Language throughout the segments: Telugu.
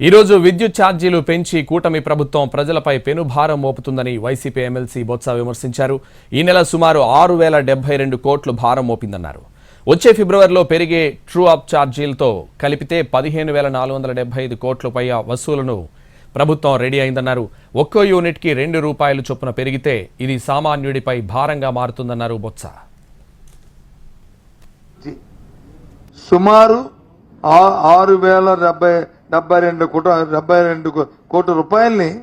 ఈరోజు విద్యుత్ ఛార్జీలు పెంచి కూటమి ప్రభుత్వం ప్రజలపై పెనుభారం మోపుతుందని వైసీపీ ఎమ్మెల్సీ బొత్స విమర్శించారు. ఈ నెల సుమారు ఆరు వేల డెబ్బై రెండు కోట్లు భారం మోపిందన్నారు. వచ్చే ఫిబ్రవరిలో పెరిగే ట్రూ అప్ ఛార్జీలతో కలిపితే పదిహేను వేల నాలుగు వందల డెబ్బై ఐదు కోట్ల పైగా వసూలను ప్రభుత్వం రెడీ అయిందన్నారు. ఒక్కో యూనిట్కి రెండు రూపాయలు చొప్పున పెరిగితే ఇది సామాన్యుడిపై భారంగా మారుతుందన్నారు బొత్స. సుమారు ఆరు వేల డెబ్బై డెబ్బై రెండు కోట డెబ్బై రెండు కోట్ల రూపాయల్ని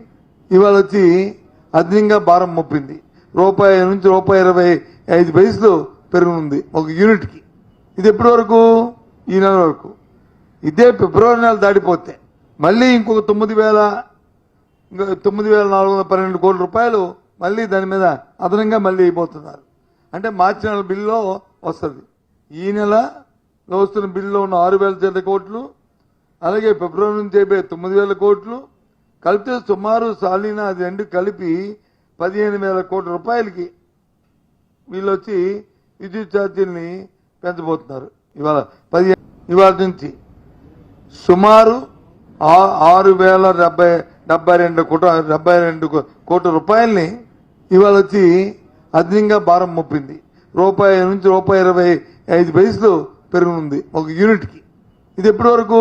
ఇవాళ వచ్చి అధికంగా భారం మొప్పింది రూపాయి నుంచి రూపాయి ఇరవై ఐదు పైసలు పెరుగునుంది ఒక యూనిట్కి. ఇది ఎప్పటి వరకు? ఈ నెల వరకు. ఇదే ఫిబ్రవరి నెల దాటిపోతే మళ్ళీ ఇంకొక తొమ్మిది వేల ఇంకా తొమ్మిది వేల నాలుగు వందల పన్నెండు కోట్ల రూపాయలు మళ్ళీ దాని మీద అదనంగా మళ్ళీ అయిపోతున్నారు. అంటే మార్చి నెల బిల్లులో వస్తుంది. ఈ నెలలో వస్తున్న బిల్లులో ఉన్న ఆరు వేల కోట్లు అలాగే ఫిబ్రవరి నుంచి చెప్పే తొమ్మిది వేల కోట్లు. కలిపితే సుమారు సాలీనా అది రెండు కలిపి పదిహేను వేల కోట్ల రూపాయలకి వీళ్ళు వచ్చి విద్యుత్ ఛార్జీల్ని పెంచబోతున్నారు. ఇవాళ పదిహేను ఇవాళ నుంచి సుమారు ఆ- ఆరు వేల డెబ్బై డెబ్బై రెండు కోట డెబ్బై రెండు కోట్ల రూపాయల్ని ఇవాళ వచ్చి అధికంగా భారం మొప్పింది రూపాయి నుంచి రూపాయి ఇరవై ఐదు పైసలు పెరుగునుంది ఒక యూనిట్కి. ఇది ఎప్పటి వరకు